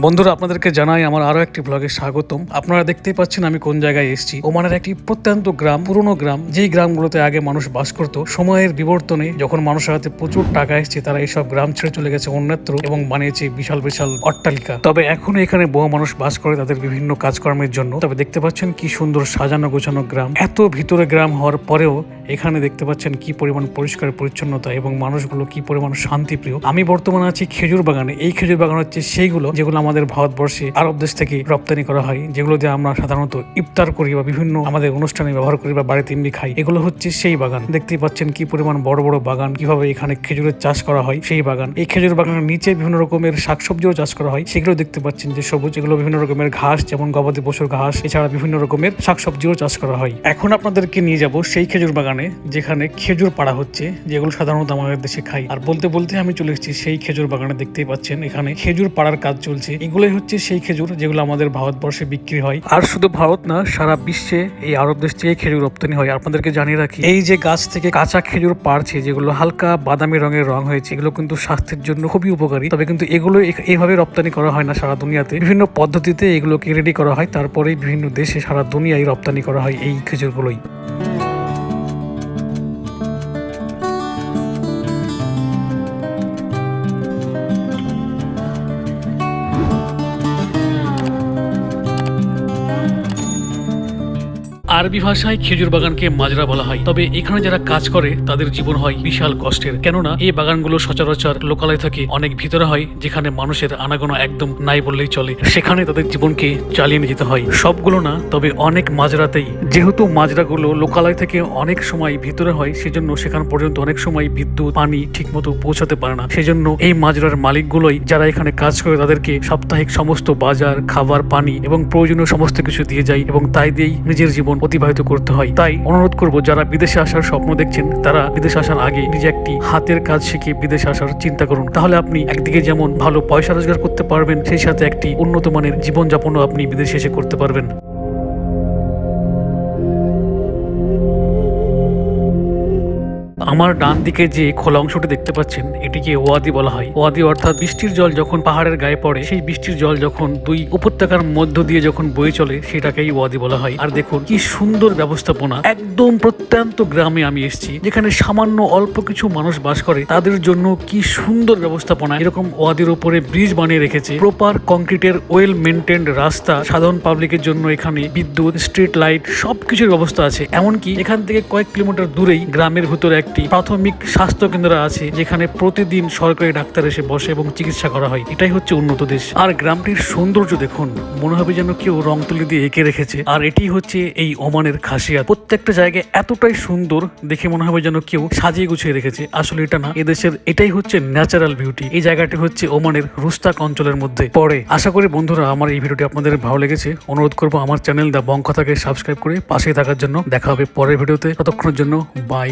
বন্ধুরা, আপনাদেরকে জানাই আমার আরও একটি ব্লগে স্বাগতম। আপনারা দেখতেই পাচ্ছেন আমি কোন জায়গায় এসেছি। ওমানের একটি প্রত্যন্ত গ্রাম, পুরনো গ্রাম, যেই গ্রামগুলোতে আগে মানুষ বাস করত, সময়ের বিবর্তনে যখন মানুষের হাতে প্রচুর টাকা এসেছে, তারা এইসব গ্রাম ছেড়ে চলে গেছে অন্যত্র এবং বানিয়েছে বিশাল বিশাল অট্টালিকা। তবে এখনও এখানে বহু মানুষ বাস করে তাদের বিভিন্ন কাজকর্মের জন্য। তবে দেখতে পাচ্ছেন কি সুন্দর সাজানো গোছানো গ্রাম। এত ভিতরে গ্রাম হওয়ার পরেও এখানে দেখতে পাচ্ছেন কি পরিমাণ পরিষ্কার, পরিচ্ছন্নতা এবং মানুষগুলো কি পরিমাণ শান্তিপ্রিয়। আমি বর্তমানে আছি খেজুর বাগানে। এই খেজুর বাগান হচ্ছে সেইগুলো যেগুলো আমাদের ভারতবর্ষে আরব দেশ থেকে রপ্তানি করা হয়, যেগুলো দিয়ে আমরা সাধারণত ইফতার করি বা বিভিন্ন আমাদের অনুষ্ঠানে ব্যবহার করি বা বাড়িতে এমনি খাই, এগুলো হচ্ছে সেই বাগান। দেখতেই পাচ্ছেন কি পরিমাণ বড় বড় বাগান, কীভাবে এখানে খেজুরের চাষ করা হয় সেই বাগান। এই খেজুর বাগানের নিচে বিভিন্ন রকমের শাকসবজিও চাষ করা হয়, সেগুলো দেখতে পাচ্ছেন যে সবুজ, এগুলো বিভিন্ন রকমের ঘাস, যেমন গবাদি পশুর ঘাস, এছাড়া বিভিন্ন রকমের শাকসবজিও চাষ করা হয়। এখন আপনাদেরকে নিয়ে যাব সেই খেজুর বাগানে, যেখানে খেজুর পাড়া হচ্ছে, যেগুলো সাধারণত আমাদের দেশে খাই। আর বলতে বলতে আমি চলে এসেছি সেই খেজুর বাগানে, দেখতেই পাচ্ছেন এখানে খেজুর পাড়ার কাজ চলছে। এগুলোই হচ্ছে সেই খেজুর যেগুলো আমাদের ভারতবর্ষে বিক্রি হয়। আর শুধু ভারত না, সারা বিশ্বে এই আরব দেশ থেকে খেজুর রপ্তানি হয়। আপনাদেরকে জানিয়ে রাখি, এই যে গাছ থেকে কাঁচা খেজুর পাড়ছে, যেগুলো হালকা বাদামি রঙের রং হয়েছে, এগুলো কিন্তু স্বাস্থ্যের জন্য খুবই উপকারী। তবে কিন্তু এগুলো এইভাবে রপ্তানি করা হয় না সারা দুনিয়াতে। বিভিন্ন পদ্ধতিতে এগুলোকে রেডি করা হয়। তারপরে বিভিন্ন দেশে সারা দুনিয়ায় রপ্তানি করা হয় এই খেজুরগুলোই। আরবি ভাষায় খেজুর বাগানকে মাজরা বলা হয়। তবে এখানে যারা কাজ করে, তাদের জীবন হয় বিশাল কষ্টের। কেননা, এই বাগানগুলো সচরাচর লোকালয় থেকে অনেক ভিতরে হয়, যেখানে মানুষের আনাগোনা একদম নাই বললেই চলে। সেখানে তাদের জীবনকে চালিয়ে নিয়ে যেতে হয়। সবগুলো না, তবে অনেক মাজরাতেই। যেহেতু মাজরাগুলো লোকালয় থেকে অনেক সময় ভিতরে হয়, সেজন্য সেখান পর্যন্ত অনেক সময় বিদ্যুৎ, পানি ঠিকমতো পৌঁছাতে পারে না। সেজন্য এই মাজরার মালিকগুলোই যারা এখানে কাজ করে, তাদেরকে সাপ্তাহিক সমস্ত বাজার, খাবার, পানি এবং প্রয়োজনীয় সমস্ত কিছু দিয়ে যায় এবং তাই দিয়েই নিজের জীবন অতিবাহিত করতে হয়। তাই অনুরোধ করব, যারা বিদেশে আসার স্বপ্ন দেখছেন, তারা বিদেশে আসার আগে নিজে একটি হাতের কাজ শিখে বিদেশে আসার চিন্তা করুন। তাহলে আপনি একদিকে যেমন ভালো পয়সা রোজগার করতে পারবেন, সেই সাথে একটি উন্নত মানের জীবনযাপনও আপনি বিদেশে এসে করতে পারবেন। আমার ডান দিকে যে খোলা অংশটি দেখতে পাচ্ছেন, এটিকে ওয়াদি বলা হয়। ওয়াদি অর্থাৎ বৃষ্টির জল যখন পাহাড়ের গায়ে পড়ে, সেই বৃষ্টির জল যখন দুই উপত্যকার মধ্য দিয়ে যখন বয়ে চলে, সেটাকেই ওয়াদি বলা হয়। আর দেখুন, কি সুন্দর ব্যবস্থাপনা। একদম প্রত্যন্ত গ্রামে আমি এসেছি, যেখানে সামান্য অল্প কিছু মানুষ বাস করে। তাদের জন্য কি সুন্দর ব্যবস্থাপনা। এরকম ওয়াদির উপরে ব্রিজ বানিয়ে রেখেছে। প্রপার কংক্রিটের ওয়েল মেনটেন্ড রাস্তা, সাধারণ পাবলিকের জন্য এখানে বিদ্যুৎ, স্ট্রিট লাইট, সবকিছুর ব্যবস্থা আছে। এমনকি এখান থেকে কয়েক কিলোমিটার দূরেই গ্রামের ভেতরে একটি প্রাথমিক স্বাস্থ্য কেন্দ্র আছে যেখানে প্রতিদিন সরকারি ডাক্তার এসে বসে এবং চিকিৎসা করা হয়। এটাই হচ্ছে উন্নত দেশ। আর গ্রামটির সৌন্দর্য দেখুন। মনে হবে যেন কেউ রং তুলি দিয়ে এঁকে রেখেছে। আর এটি হচ্ছে এই ওমানের খাসিয়াত। প্রত্যেকটা জায়গায় এতটাই সুন্দর দেখে মনে হবে যেন কেউ সাজিয়ে গুছিয়ে রেখেছে। আসলে এটা না। এদেশের এটাই হচ্ছে ন্যাচারাল বিউটি এই জায়গাটি হচ্ছে ওমানের রুস্তাক অঞ্চলের মধ্যে পড়ে। আশা করি বন্ধুরা আমার এই ভিডিওটি আপনাদের ভালো লেগেছে। অনুরোধ করব আমার চ্যানেল দা বঙ্কথাকে সাবস্ক্রাইব করে পাশে থাকার জন্য। দেখা হবে পরের ভিডিওতে। ততক্ষণের জন্য বাই